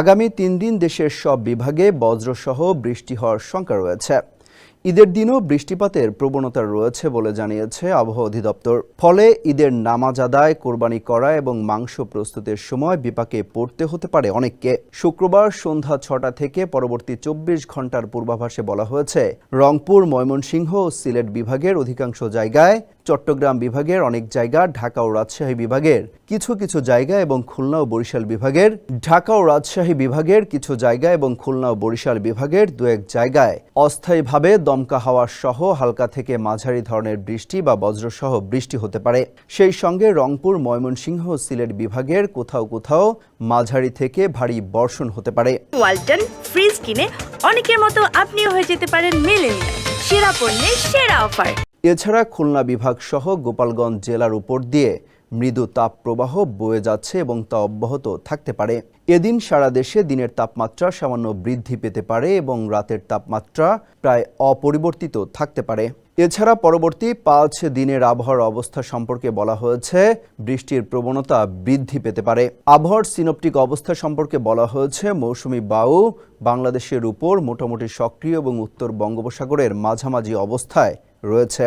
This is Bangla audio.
আগামী তিন দিন দেশের সব বিভাগে বজ্রসহ বৃষ্টি হওয়ার শঙ্কা রয়েছে। ঈদের দিনও বৃষ্টিপাতের প্রবণতা রয়েছে বলে জানিয়েছে আবহাওয়া অধিদপ্তর। ফলে ঈদের নামাজ আদায়, কোরবানি করা এবং মাংস প্রস্তুতের সময় বিপাকে পড়তে হতে পারে অনেককে। শুক্রবার সন্ধ্যা ছটা থেকে পরবর্তী চব্বিশ ঘণ্টার পূর্বাভাসে বলা হয়েছে, রংপুর, ময়মনসিংহ ও সিলেট বিভাগের অধিকাংশ জায়গায় চট্টগ্রাম বিভাগের অনেক জায়গা ঢাকা ও রাজশাহী বিভাগের কিছু কিছু জায়গা এবং খুলনা ও বরিশাল বিভাগের, ঢাকা ও রাজশাহী বিভাগের কিছু জায়গা এবং খুলনা ও বরিশাল বিভাগের দু এক জায়গায় অস্থায়ীভাবে দমকা হাওয়া সহ হালকা থেকে মাঝারি ধরনের বৃষ্টি বা বজ্রসহ বৃষ্টি হতে পারে। সেই সঙ্গে রংপুর, ময়মনসিংহ সিলেট বিভাগের কোথাও কোথাও মাঝারি থেকে ভারী বর্ষণ হতে পারে। ওয়ালটন ফ্রিজ কিনে অনেকের মতো আপনিও হয়ে যেতে পারেন সেরা পণ্যের সেরা অফার। এছাড়া খুলনা বিভাগ সহ গোপালগঞ্জ জেলার উপর দিয়ে মৃদু তাপ প্রবাহ বয়ে যাচ্ছে এবং তা অব্যাহত থাকতে পারে। এদিন সারা দেশে দিনের তাপমাত্রা সামান্য বৃদ্ধি পেতে পারে এবং রাতের তাপমাত্রা প্রায় অপরিবর্তিত থাকতে পারে। এছাড়া পরবর্তী পাঁচ দিনের আবহাওয়ার অবস্থা সম্পর্কে বলা হয়েছে, বৃষ্টির প্রবণতা বৃদ্ধি পেতে পারে। আবহাওয়ার সিনপটিক অবস্থা সম্পর্কে বলা হয়েছে, মৌসুমি বায়ু বাংলাদেশের উপর মোটামুটি সক্রিয় এবং উত্তর বঙ্গোপসাগরের মাঝামাঝি অবস্থায় রয়েছে।